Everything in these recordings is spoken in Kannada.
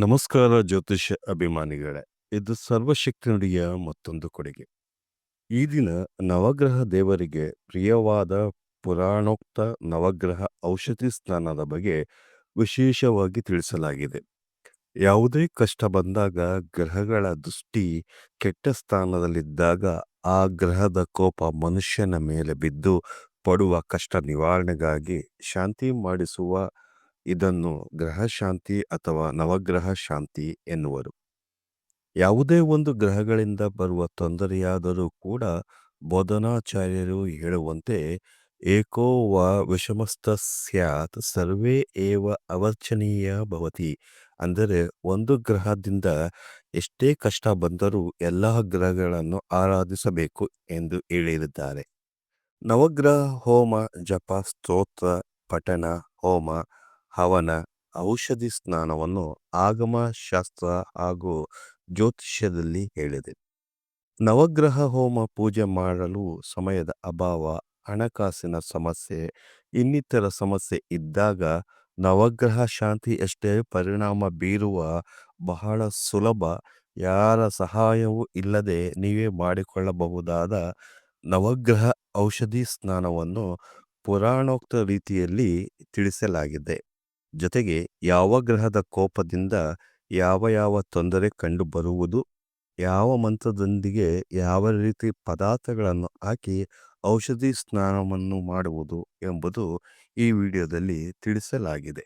ನಮಸ್ಕಾರ ಜ್ಯೋತಿಷ್ಯ ಅಭಿಮಾನಿಗಳೇ, ಇದು ಸರ್ವಶಕ್ತಿ ನುಡಿಯ ಮತ್ತೊಂದು ಕೊಡುಗೆ. ಈ ದಿನ ನವಗ್ರಹ ದೇವರಿಗೆ ಪ್ರಿಯವಾದ ಪುರಾಣೋಕ್ತ ನವಗ್ರಹ ಔಷಧಿ ಸ್ನಾನದ ಬಗ್ಗೆ ವಿಶೇಷವಾಗಿ ತಿಳಿಸಲಾಗಿದೆ. ಯಾವುದೇ ಕಷ್ಟ ಬಂದಾಗ ಗ್ರಹಗಳ ದೃಷ್ಟಿ ಕೆಟ್ಟ ಸ್ಥಾನದಲ್ಲಿದ್ದಾಗ ಆ ಗ್ರಹದ ಕೋಪ ಮನುಷ್ಯನ ಮೇಲೆ ಬಿದ್ದು ಪಡುವ ಕಷ್ಟ ನಿವಾರಣೆಗಾಗಿ ಶಾಂತಿ ಮಾಡಿಸುವ ಇದನ್ನು ಗ್ರಹ ಶಾಂತಿ ಅಥವಾ ನವಗ್ರಹ ಶಾಂತಿ ಎನ್ನುವರು. ಯಾವುದೇ ಒಂದು ಗ್ರಹಗಳಿಂದ ಬರುವ ತೊಂದರೆಯಾದರೂ ಕೂಡ ಬೋಧನಾಚಾರ್ಯರು ಹೇಳುವಂತೆ, ಏಕೋ ವ ವಿಷಮಸ್ತ ಸ್ಯಾತ್ ಸರ್ವೇ ಏವ ಅವರ್ಚನೀಯ ಭವತಿ. ಅಂದರೆ ಒಂದು ಗ್ರಹದಿಂದ ಎಷ್ಟೇ ಕಷ್ಟ ಬಂದರೂ ಎಲ್ಲ ಗ್ರಹಗಳನ್ನು ಆರಾಧಿಸಬೇಕು ಎಂದು ಹೇಳಿರುತ್ತಾರೆ. ನವಗ್ರಹ ಹೋಮ, ಜಪ, ಸ್ತೋತ್ರ, ಪಠಣ, ಹೋಮ ಹವನ ಔಷಧಿ ಸ್ನಾನವನ್ನು ಆಗಮ ಶಾಸ್ತ್ರ ಹಾಗೂ ಜ್ಯೋತಿಷ್ಯದಲ್ಲಿ ಹೇಳಿದೆ. ನವಗ್ರಹ ಹೋಮ ಪೂಜೆ ಮಾಡಲು ಸಮಯದ ಅಭಾವ, ಹಣಕಾಸಿನ ಸಮಸ್ಯೆ, ಇನ್ನಿತರ ಸಮಸ್ಯೆ ಇದ್ದಾಗ ನವಗ್ರಹ ಶಾಂತಿ ಎಷ್ಟೇ ಪರಿಣಾಮ ಬೀರುವ ಬಹಳ ಸುಲಭ, ಯಾರ ಸಹಾಯವೂ ಇಲ್ಲದೆ ನೀವೇ ಮಾಡಿಕೊಳ್ಳಬಹುದಾದ ನವಗ್ರಹ ಔಷಧಿ ಸ್ನಾನವನ್ನು ಪುರಾಣೋಕ್ತ ರೀತಿಯಲ್ಲಿ ತಿಳಿಸಲಾಗಿದೆ. ಜೊತೆಗೆ ಯಾವ ಗ್ರಹದ ಕೋಪದಿಂದ ಯಾವ ಯಾವ ತೊಂದರೆ ಕಂಡು ಬರುವುದು, ಯಾವ ಮಂತ್ರದೊಂದಿಗೆ ಯಾವ ರೀತಿ ಪದಾರ್ಥಗಳನ್ನು ಹಾಕಿ ಔಷಧಿ ಸ್ನಾನವನ್ನು ಮಾಡುವುದು ಎಂಬುದು ಈ ವಿಡಿಯೋದಲ್ಲಿ ತಿಳಿಸಲಾಗಿದೆ.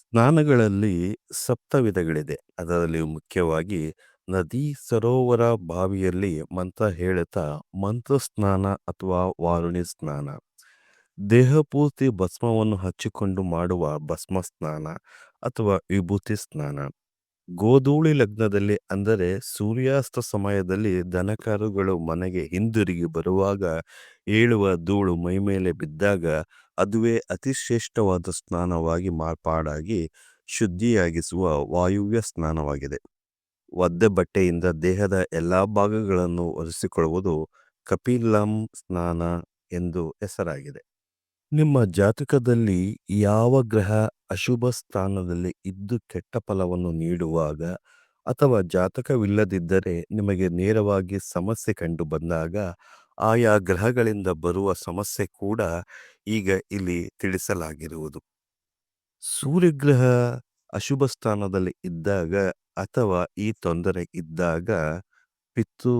ಸ್ನಾನಗಳಲ್ಲಿ ಸಪ್ತ ವಿಧಗಳಿದೆ. ಅದರಲ್ಲಿ ಮುಖ್ಯವಾಗಿ ನದಿ ಸರೋವರ ಬಾವಿಯಲ್ಲಿ ಮಂತ್ರ ಹೇಳುತ್ತಾ ಮಂತ್ರ ಸ್ನಾನ ಅಥವಾ ವಾರುಣಿ ಸ್ನಾನ. ದೇಹಪೂರ್ತಿ ಭಸ್ಮವನ್ನು ಹಚ್ಚಿಕೊಂಡು ಮಾಡುವ ಭಸ್ಮ ಸ್ನಾನ ಅಥವಾ ವಿಭೂತಿ ಸ್ನಾನ. ಗೋಧೂಳಿ ಲಗ್ನದಲ್ಲಿ ಅಂದರೆ ಸೂರ್ಯಾಸ್ತ ಸಮಯದಲ್ಲಿ ದನಕರುಗಳು ಮನೆಗೆ ಹಿಂದಿರುಗಿ ಬರುವಾಗ ಏಳುವ ಧೂಳು ಮೈಮೇಲೆ ಬಿದ್ದಾಗ ಅದುವೇ ಅತಿ ಶ್ರೇಷ್ಠವಾದ ಸ್ನಾನವಾಗಿ ಮಾರ್ಪಾಡಾಗಿ ಶುದ್ಧಿಯಾಗಿಸುವ ವಾಯುವ್ಯ ಸ್ನಾನವಾಗಿದೆ. ಒದ್ದೆ ಬಟ್ಟೆಯಿಂದ ದೇಹದ ಎಲ್ಲ ಭಾಗಗಳನ್ನು ಒರೆಸಿಕೊಳ್ಳುವುದು ಕಪಿಲಂ ಸ್ನಾನ ಎಂದು ಹೆಸರಾಗಿದೆ. ನಿಮ್ಮ ಜಾತಕದಲ್ಲಿ ಯಾವ ಗ್ರಹ ಅಶುಭ ಸ್ಥಾನದಲ್ಲಿ ಇದ್ದು ಕೆಟ್ಟ ಫಲವನ್ನು ನೀಡುವಾಗ ಅಥವಾ ಜಾತಕವಿಲ್ಲದಿದ್ದರೆ ನಿಮಗೆ ನೇರವಾಗಿ ಸಮಸ್ಯೆ ಕಂಡು ಬಂದಾಗ ಆಯಾ ಗ್ರಹಗಳಿಂದ ಬರುವ ಸಮಸ್ಯೆ ಕೂಡ ಈಗ ಇಲ್ಲಿ ತಿಳಿಸಲಾಗಿರುವುದು. ಸೂರ್ಯಗ್ರಹ ಅಶುಭ ಸ್ಥಾನದಲ್ಲಿ ಇದ್ದಾಗ ಅಥವಾ ಈ ತೊಂದರೆ ಇದ್ದಾಗ ಪಿತ್ತು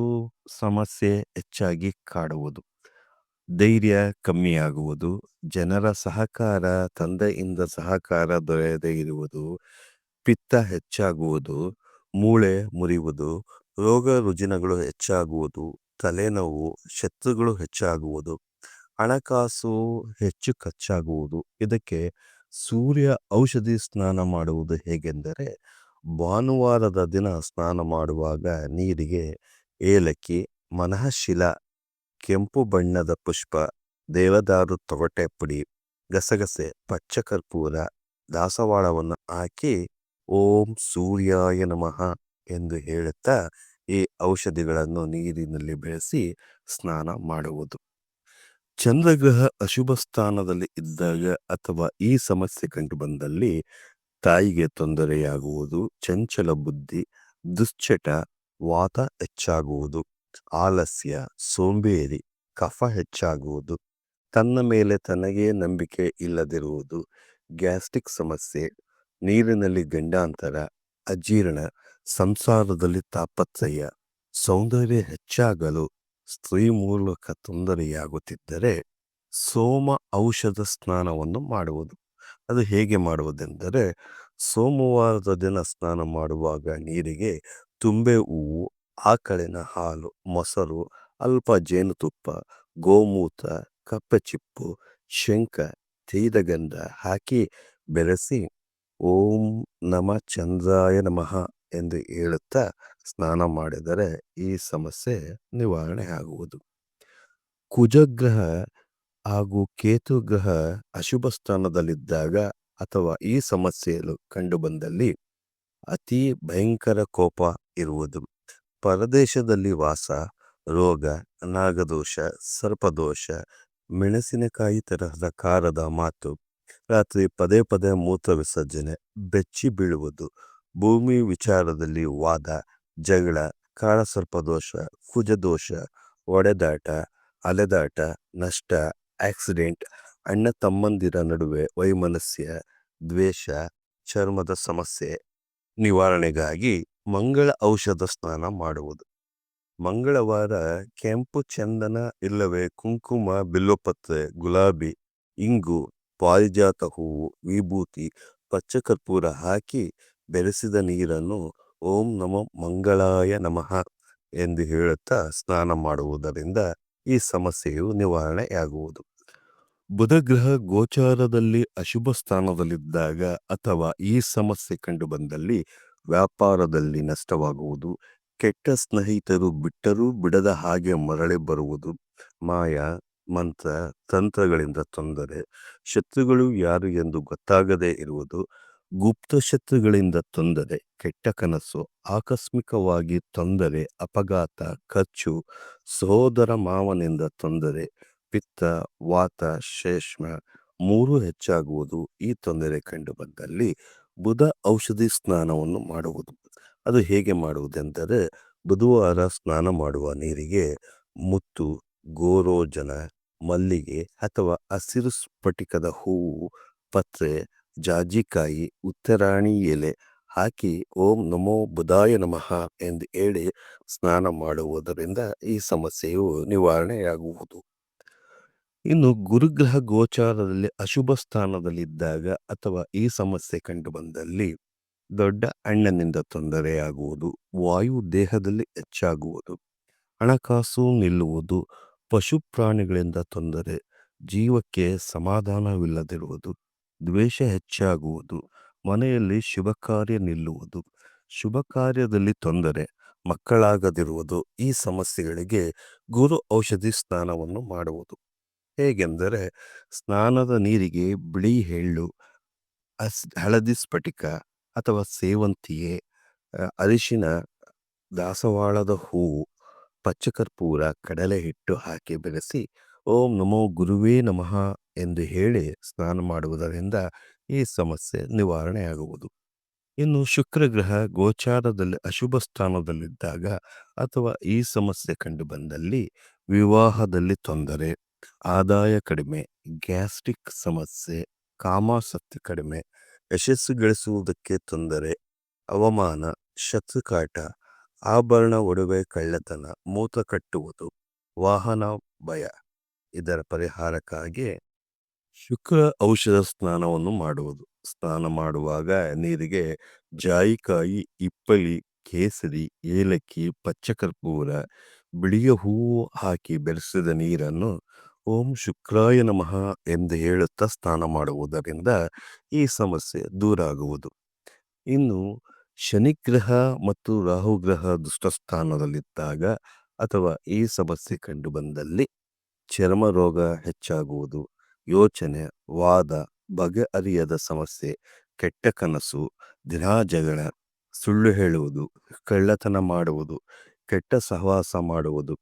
ಸಮಸ್ಯೆ ಹೆಚ್ಚಾಗಿ ಕಾಡುವುದು. ಧೈರ್ಯ ಕಮ್ಮಿಯಾಗುವುದು ಜನರ ಸಹಕಾರ, ತಂದೆಯಿಂದ ಸಹಕಾರ ದೊರೆಯದೇ ಇರುವುದು, ಪಿತ್ತ ಹೆಚ್ಚಾಗುವುದು, ಮೂಳೆ ಮುರಿಯುವುದು, ರೋಗ ರುಜಿನಗಳು ಹೆಚ್ಚಾಗುವುದು, ತಲೆನೋವು, ಶತ್ರುಗಳು ಹೆಚ್ಚಾಗುವುದು, ಹಣಕಾಸು ಹೆಚ್ಚು ಖರ್ಚಾಗುವುದು, ಇದಕ್ಕೆ ಸೂರ್ಯ ಔಷಧಿ ಸ್ನಾನ ಮಾಡುವುದು ಹೇಗೆಂದರೆ, ಭಾನುವಾರದ ದಿನ ಸ್ನಾನ ಮಾಡುವಾಗ ನೀರಿಗೆ ಏಲಕ್ಕಿ, ಮನಃಶಿಲ ಕೆಂಪು ಬಣ್ಣದ ಪುಷ್ಪ, ದೇವದಾರು ತೊಗಟೆ ಪುಡಿ, ಗಸಗಸೆ ಪಚ್ಚ ಕರ್ಪೂರ ದಾಸವಾಳವನ್ನು ಹಾಕಿ ಓಂ ಸೂರ್ಯಾಯ ನಮಃ ಎಂದು ಹೇಳುತ್ತಾ ಈ ಔಷಧಿಗಳನ್ನು ನೀರಿನಲ್ಲಿ ಬೆಳೆಸಿ ಸ್ನಾನ ಮಾಡುವುದು. ಚಂದ್ರಗ್ರಹ ಅಶುಭ ಸ್ಥಾನದಲ್ಲಿ ಇದ್ದಾಗ ಅಥವಾ ಈ ಸಮಸ್ಯೆ ಕಂಡು ಬಂದಲ್ಲಿ ತಾಯಿಗೆ ತೊಂದರೆಯಾಗುವುದು, ಚಂಚಲ ಬುದ್ಧಿ, ದುಶ್ಚಟ, ವಾತ ಹೆಚ್ಚಾಗುವುದು. ಆಲಸ್ಯ, ಸೋಂಬೇರಿ, ಕಫ ಹೆಚ್ಚಾಗುವುದು, ತನ್ನ ಮೇಲೆ ತನಗೇ ನಂಬಿಕೆ ಇಲ್ಲದಿರುವುದು, ಗ್ಯಾಸ್ಟ್ರಿಕ್ ಸಮಸ್ಯೆ, ನೀರಿನಲ್ಲಿ ಗಂಡಾಂತರ, ಅಜೀರ್ಣ, ಸಂಸಾರದಲ್ಲಿ ತಾಪತ್ರಯ, ಸೌಂದರ್ಯ ಹೆಚ್ಚಾಗಲು ಸ್ತ್ರೀ ಮೂಲಕ ತೊಂದರೆಯಾಗುತ್ತಿದ್ದರೆ ಸೋಮ ಔಷಧ ಸ್ನಾನವನ್ನು ಮಾಡುವುದು. ಅದು ಹೇಗೆ ಮಾಡುವುದೆಂದರೆ ಸೋಮವಾರದ ದಿನ ಸ್ನಾನ ಮಾಡುವಾಗ ನೀರಿಗೆ ತುಂಬೆ ಹೂವು ಆಕಳಿನ ಹಾಲು, ಮೊಸರು, ಅಲ್ಪ ಜೇನುತುಪ್ಪ, ಗೋಮೂತ್ರ ಕಪ್ಪೆಚಿಪ್ಪು ಶಂಖ ತೀದಗಂಧ ಹಾಕಿ ಬೆರೆಸಿ ಓಂ ನಮ ಚಂದ್ರಾಯ ನಮಃ ಎಂದು ಹೇಳುತ್ತಾ ಸ್ನಾನ ಮಾಡಿದರೆ ಈ ಸಮಸ್ಯೆ ನಿವಾರಣೆ ಆಗುವುದು. ಕುಜಗ್ರಹ ಹಾಗೂ ಕೇತುಗ್ರಹ ಅಶುಭ ಸ್ಥಾನದಲ್ಲಿದ್ದಾಗ ಅಥವಾ ಈ ಸಮಸ್ಯೆಯಲ್ಲೂ ಕಂಡುಬಂದಲ್ಲಿ ಅತಿ ಭಯಂಕರ ಕೋಪ ಇರುವುದು. ಪರದೇಶದಲ್ಲಿ ವಾಸ, ರೋಗ, ನಾಗದೋಷ, ಸರ್ಪದೋಷ, ಮೆಣಸಿನಕಾಯಿ ತರಹದ ಕಾರದ ಮಾತು, ರಾತ್ರಿ ಪದೇ ಪದೇ ಮೂತ್ರ ವಿಸರ್ಜನೆ, ಬೆಚ್ಚಿ ಬೀಳುವುದು, ಭೂಮಿ ವಿಚಾರದಲ್ಲಿ ವಾದ, ಜಗಳ ಕಾಳಸರ್ಪದೋಷ ಕುಜದೋಷ, ಒಡೆದಾಟ, ಅಲೆದಾಟ, ನಷ್ಟ, ಆಕ್ಸಿಡೆಂಟ್, ಅಣ್ಣ ತಮ್ಮಂದಿರ ನಡುವೆ ವೈಮನಸ್ಯ, ದ್ವೇಷ, ಚರ್ಮದ ಸಮಸ್ಯೆ ನಿವಾರಣೆಗಾಗಿ ಮಂಗಳ ಔಷಧ ಸ್ನಾನ ಮಾಡುವುದು. ಮಂಗಳವಾರ ಕೆಂಪು ಚಂದನ ಇಲ್ಲವೇ ಕುಂಕುಮ, ಬಿಲ್ಲೋಪತ್ರೆ, ಗುಲಾಬಿ, ಇಂಗು, ಪಾರಿಜಾತ ಹೂವು, ವಿಭೂತಿ, ಪಚ್ಚಕರ್ಪೂರ ಹಾಕಿ ಬೆರೆಸಿದ ನೀರನ್ನು ಓಂ ನಮ ಮಂಗಳಾಯ ನಮಃ ಎಂದು ಹೇಳುತ್ತಾ ಸ್ನಾನ ಮಾಡುವುದರಿಂದ ಈ ಸಮಸ್ಯೆಯು ನಿವಾರಣೆಯಾಗುವುದು. ಬುಧಗ್ರಹ ಗೋಚಾರದಲ್ಲಿ ಅಶುಭ ಸ್ಥಾನದಲ್ಲಿದ್ದಾಗ ಅಥವಾ ಈ ಸಮಸ್ಯೆ ಕಂಡುಬಂದಲ್ಲಿ ವ್ಯಾಪಾರದಲ್ಲಿ ನಷ್ಟವಾಗುವುದು, ಕೆಟ್ಟ ಸ್ನೇಹಿತರು ಬಿಟ್ಟರೂ ಬಿಡದ ಹಾಗೆ ಮರಳಿ ಬರುವುದು, ಮಾಯ, ಮಂತ್ರ, ತಂತ್ರಗಳಿಂದ ತೊಂದರೆ, ಶತ್ರುಗಳು ಯಾರು ಎಂದು ಗೊತ್ತಾಗದೇ ಇರುವುದು, ಗುಪ್ತ ಶತ್ರುಗಳಿಂದ ತೊಂದರೆ, ಕೆಟ್ಟ ಕನಸು, ಆಕಸ್ಮಿಕವಾಗಿ ತೊಂದರೆ, ಅಪಘಾತ, ಖರ್ಚು, ಸಹೋದರ ಮಾವನಿಂದ ತೊಂದರೆ, ಪಿತ್ತ, ವಾತ ಶೇಷ್ಮ ಮೂರು ಹೆಚ್ಚಾಗುವುದು ಈ ತೊಂದರೆ ಕಂಡು ಬಂದಲ್ಲಿ ಬುಧ ಔಷಧಿ ಸ್ನಾನವನ್ನು ಮಾಡುವುದು. ಅದು ಹೇಗೆ ಮಾಡುವುದೆಂದರೆ ಬುಧವಾರ ಸ್ನಾನ ಮಾಡುವ ನೀರಿಗೆ ಮುತ್ತು, ಗೋರೋಜನ, ಮಲ್ಲಿಗೆ ಅಥವಾ ಹಸಿರು ಸ್ಫಟಿಕದ ಹೂವು, ಪತ್ರೆ, ಜಾಜಿಕಾಯಿ, ಉತ್ತರಾಣಿ ಎಲೆ ಹಾಕಿ ಓಂ ನಮೋ ಬುಧಾಯ ನಮಃ ಎಂದು ಹೇಳಿ ಸ್ನಾನ ಮಾಡುವುದರಿಂದ ಈ ಸಮಸ್ಯೆಯು ನಿವಾರಣೆಯಾಗುವುದು. ಇನ್ನು ಗುರುಗ್ರಹ ಗೋಚಾರದಲ್ಲಿ ಅಶುಭ ಸ್ಥಾನದಲ್ಲಿದ್ದಾಗ ಅಥವಾ ಈ ಸಮಸ್ಯೆ ಕಂಡು ಬಂದಲ್ಲಿ ದೊಡ್ಡ ಅಣ್ಣನಿಂದ ತೊಂದರೆಯಾಗುವುದು, ವಾಯು ದೇಹದಲ್ಲಿ ಹೆಚ್ಚಾಗುವುದು, ಹಣಕಾಸು ನಿಲ್ಲುವುದು, ಪಶು ಪ್ರಾಣಿಗಳಿಂದ ತೊಂದರೆ, ಜೀವಕ್ಕೆ ಸಮಾಧಾನವಿಲ್ಲದಿರುವುದು, ದ್ವೇಷ ಹೆಚ್ಚಾಗುವುದು, ಮನೆಯಲ್ಲಿ ಶುಭ ಕಾರ್ಯ ನಿಲ್ಲುವುದು, ಶುಭ ಕಾರ್ಯದಲ್ಲಿ ತೊಂದರೆ, ಮಕ್ಕಳಾಗದಿರುವುದು ಈ ಸಮಸ್ಯೆಗಳಿಗೆ ಗುರು ಔಷಧಿ ಸ್ನಾನವನ್ನು ಮಾಡುವುದು. ಹೇಗೆಂದರೆ ಸ್ನಾನದ ನೀರಿಗೆ ಬಿಳಿ ಎಳ್ಳು, ಅಸ್, ಹಳದಿ ಸ್ಫಟಿಕ ಅಥವಾ ಸೇವಂತಿಗೆ ಅರಿಶಿನ, ದಾಸವಾಳದ ಹೂವು, ಪಚ್ಚಕರ್ಪೂರ, ಕಡಲೆ ಹಿಟ್ಟು ಹಾಕಿ ಬೆರೆಸಿ ಓಂ ನಮೋ ಗುರುವೇ ನಮಃ ಎಂದು ಹೇಳಿ ಸ್ನಾನ ಮಾಡುವುದರಿಂದ ಈ ಸಮಸ್ಯೆ ನಿವಾರಣೆಯಾಗುವುದು. ಇನ್ನು ಶುಕ್ರಗ್ರಹ ಗೋಚಾರದಲ್ಲಿ, ಅಶುಭ ಸ್ಥಾನದಲ್ಲಿದ್ದಾಗ ಅಥವಾ ಈ ಸಮಸ್ಯೆ ಕಂಡುಬಂದಲ್ಲಿ ವಿವಾಹದಲ್ಲಿ ತೊಂದರೆ ಆದಾಯ ಕಡಿಮೆ, ಗ್ಯಾಸ್ಟ್ರಿಕ್ ಸಮಸ್ಯೆ, ಕಾಮಾಸಕ್ತಿ ಕಡಿಮೆ, ಯಶಸ್ಸು ಗಳಿಸುವುದಕ್ಕೆ ತೊಂದರೆ ಅವಮಾನ ಶತ್ರುಕಾಟ, ಆಭರಣ, ಒಡವೆ, ಕಳ್ಳತನ ಮೂತ ಕಟ್ಟುವುದು, ವಾಹನ ಭಯ ಇದರ ಪರಿಹಾರಕ್ಕಾಗಿ ಶುಕ್ರ ಔಷಧ ಸ್ನಾನವನ್ನು ಮಾಡುವುದು. ಸ್ನಾನ ಮಾಡುವಾಗ ನೀರಿಗೆ ಜಾಯಿಕಾಯಿ ಇಪ್ಪಳಿ ಕೇಸರಿ, ಏಲಕ್ಕಿ, ಪಚ್ಚಕರ್ಪೂರ, ಬಿಳಿಯ ಹೂವು ಹಾಕಿ ಬೆರೆಸಿದ ನೀರನ್ನು ಓಂ ಶುಕ್ರಾಯ ನಮಃ ಎಂದು ಹೇಳುತ್ತಾ ಸ್ನಾನ ಮಾಡುವುದರಿಂದ ಈ ಸಮಸ್ಯೆ ದೂರ ಆಗುವುದು. ಇನ್ನು ಶನಿಗ್ರಹ ಮತ್ತು ರಾಹುಗ್ರಹ ದುಷ್ಟಸ್ಥಾನದಲ್ಲಿದ್ದಾಗ ಅಥವಾ ಈ ಸಮಸ್ಯೆ ಕಂಡು ಬಂದಲ್ಲಿ ಚರ್ಮ ರೋಗ ಹೆಚ್ಚಾಗುವುದು, ಯೋಚನೆ, ವಾದ ಬಗೆಹರಿಯದ ಸಮಸ್ಯೆ, ಕೆಟ್ಟ ಕನಸು ದಿನಾ ಜಗಳ ಸುಳ್ಳು ಹೇಳುವುದು, ಕಳ್ಳತನ ಮಾಡುವುದು, ಕೆಟ್ಟ ಸಹವಾಸ ಮಾಡುವುದು,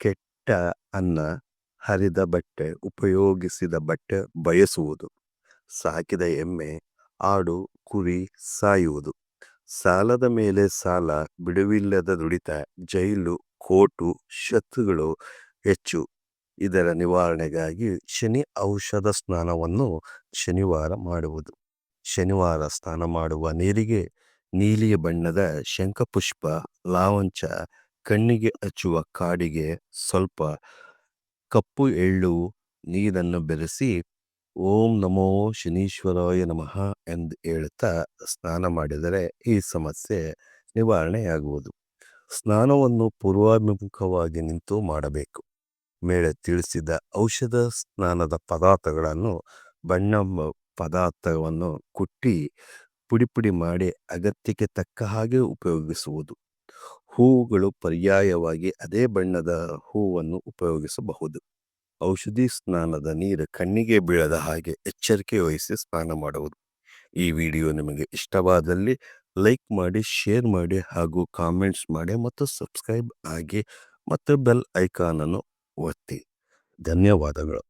ಕೆಟ್ಟ ಅನ್ನ ಹರಿದ ಬಟ್ಟೆ, ಉಪಯೋಗಿಸಿದ ಬಟ್ಟೆ ಬಯಸುವುದು. ಸಾಕಿದ ಎಮ್ಮೆ, ಆಡು, ಕುರಿ ಸಾಯುವುದು. ಸಾಲದ ಮೇಲೆ ಸಾಲ, ಬಿಡುವಿಲ್ಲದ ದುಡಿತ, ಜೈಲು ಕೋಟು ಶತ್ರುಗಳು ಹೆಚ್ಚು. ಇದರ ನಿವಾರಣೆಗಾಗಿ ಶನಿ ಔಷಧ ಸ್ನಾನವನ್ನು ಶನಿವಾರ ಮಾಡುವುದು. ಶನಿವಾರ ಸ್ನಾನ ಮಾಡುವ ನೀರಿಗೆ ನೀಲಿಯ ಬಣ್ಣದ ಶಂಖಪುಷ್ಪ, ಲಾವಂಚ, ಕಣ್ಣಿಗೆ ಹಚ್ಚುವ ಕಾಡಿಗೆ ಸ್ವಲ್ಪ ಕಪ್ಪು ಎಳ್ಳು ನೀರನ್ನು ಬೆರೆಸಿ ಓಂ ನಮೋ ಶನೀಶ್ವರಾಯ ನಮಃ ಎಂದು ಹೇಳುತ್ತಾ ಸ್ನಾನ ಮಾಡಿದರೆ ಈ ಸಮಸ್ಯೆ ನಿವಾರಣೆಯಾಗುವುದು. ಸ್ನಾನವನ್ನು ಪೂರ್ವಾಭಿಮುಖವಾಗಿ ನಿಂತು ಮಾಡಬೇಕು. ಮೇಲೆ ತಿಳಿಸಿದ ಔಷಧ ಸ್ನಾನದ ಪದಾರ್ಥಗಳನ್ನು ಬಣ್ಣ ಪದಾರ್ಥವನ್ನು ಕುಟ್ಟಿ ಪುಡಿ ಪುಡಿ ಮಾಡಿ ಅಗತ್ಯಕ್ಕೆ ತಕ್ಕ ಹಾಗೆ ಉಪಯೋಗಿಸುವುದು. ಹೂವುಗಳು ಪರ್ಯಾಯವಾಗಿ ಅದೇ ಬಣ್ಣದ ಹೂವನ್ನು ಉಪಯೋಗಿಸಬಹುದು. ಔಷಧಿ ಸ್ನಾನದ ನೀರು ಕಣ್ಣಿಗೆ ಬೀಳದ ಹಾಗೆ ಎಚ್ಚರಿಕೆ ವಹಿಸಿ ಸ್ನಾನ ಮಾಡುವುದು. ಈ ವಿಡಿಯೋ ನಿಮಗೆ ಇಷ್ಟವಾದಲ್ಲಿ ಲೈಕ್ ಮಾಡಿ, ಶೇರ್ ಮಾಡಿ ಹಾಗೂ ಕಾಮೆಂಟ್ಸ್ ಮಾಡಿ ಮತ್ತು ಸಬ್ಸ್ಕ್ರೈಬ್ ಆಗಿ ಮತ್ತು ಬೆಲ್ ಐಕಾನನ್ನು ಒತ್ತಿ. ಧನ್ಯವಾದಗಳು.